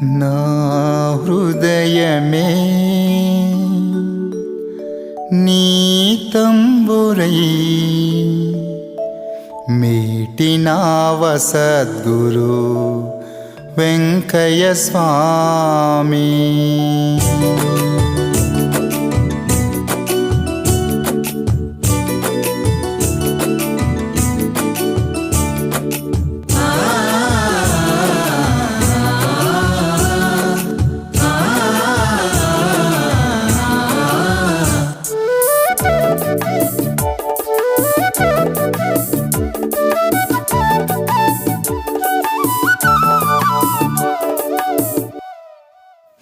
నా హృదయమే నీ తంబురై మీటినావ సద్గురు వెంకయ్య స్వామి.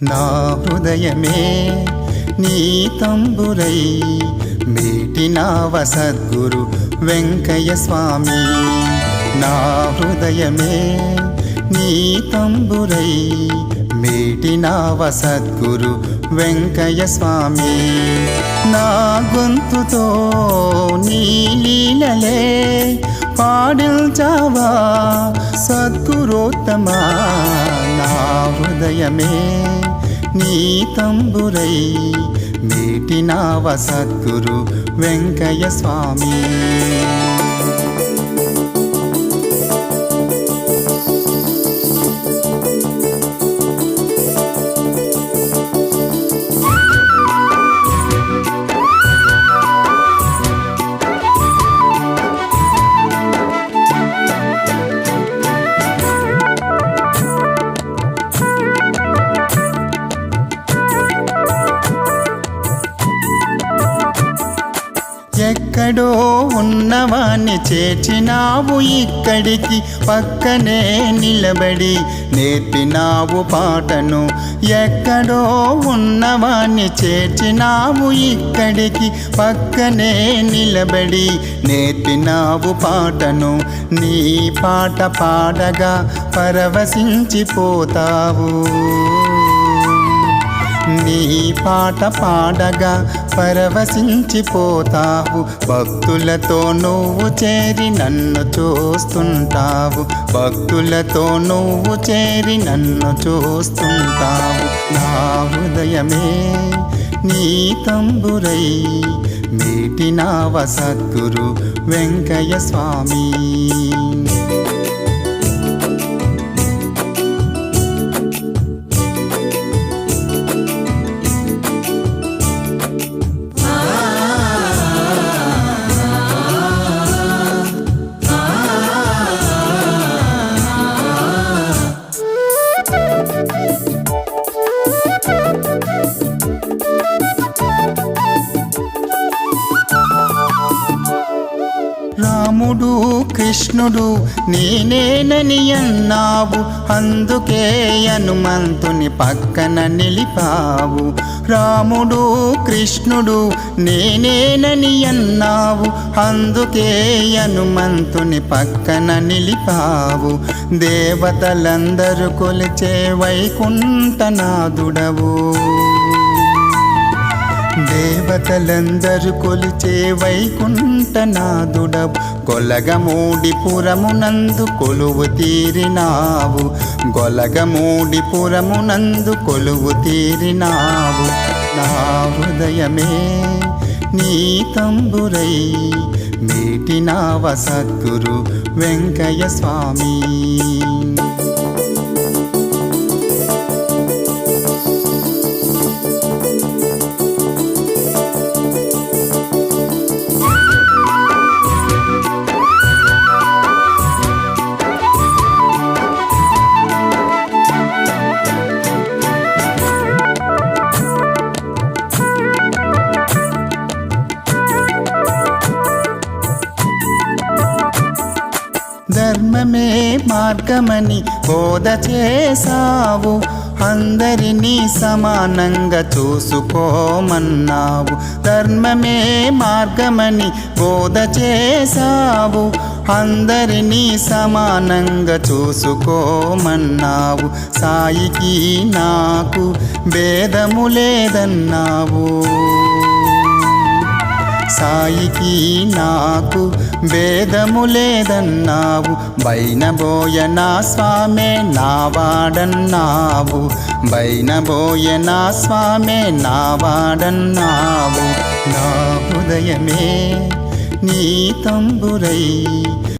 నా హృదయమే నీ తంబురై మీటినావ సద్గురు వెంకయ్య స్వామి. నా హృదయమే నీ తంబురై మీటినావ సద్గురు వెంకయ్య స్వామి. నా గొంతుతో నీ లీలలే పాడిల్చావా సద్గురోత్తమా. నా హృదయమే నీ తంబురై మీటినావ సద్గురు వెంకయ్య స్వామి. ఎక్కడో ఉన్నవాణ్ణి చేర్చినావు ఇక్కడికి. పక్కనే నిలబడి నేర్పినావు పాటను. ఎక్కడో ఉన్నవాణ్ణి చేర్చినావు ఇక్కడికి. పక్కనే నిలబడి నేర్పినావు పాటను. నీ పాట పాడగా పరవశించిపోతావు. నీ పాట పాడగా పరవశించిపోతావు. భక్తులతో నువ్వు చేరి నన్ను చూస్తుంటావు. భక్తులతో నువ్వు చేరి నన్ను చూస్తుంటావు. నా హృదయమే నీ తంబురై మీటినావ సద్గురు వెంకయ్య స్వామి. కృష్ణుడు నేనేనని అన్నావు. అందుకే హనుమంతుని పక్కన నిలిపావు. రాముడు కృష్ణుడు నేనేనని అన్నావు. అందుకే హనుమంతుని పక్కన నిలిపావు. దేవతలందరూ కొలిచే వైకుంఠనాథుడవు. దేవతలందరు కొలిచే వైకుంఠనాథుడ గొలగమూడిపురమునందు కొలువు తీరినావు. గొలగమూడిపురమునందు కొలువు తీరినావు. నా హృదయమే నీ తంబురై మీటినావ సద్గురు వెంకయ్య స్వామి. ధర్మమే మార్గమని బోధ చేసావు అందరినీ సమానంగా చూసుకోమన్నావు. ధర్మమే మార్గమని బోధ చేసావు అందరినీ సమానంగా చూసుకోమన్నావు. సాయికి నాకు భేదము లేదన్నావు. సాయికి నాకు భేదము లేదన్నావు. బైనబోయ నా స్వామే నా వాడన్నావు బైనబోయ నా స్వామే నా వాడన్నావు నా హృదయమే నీ తంబురై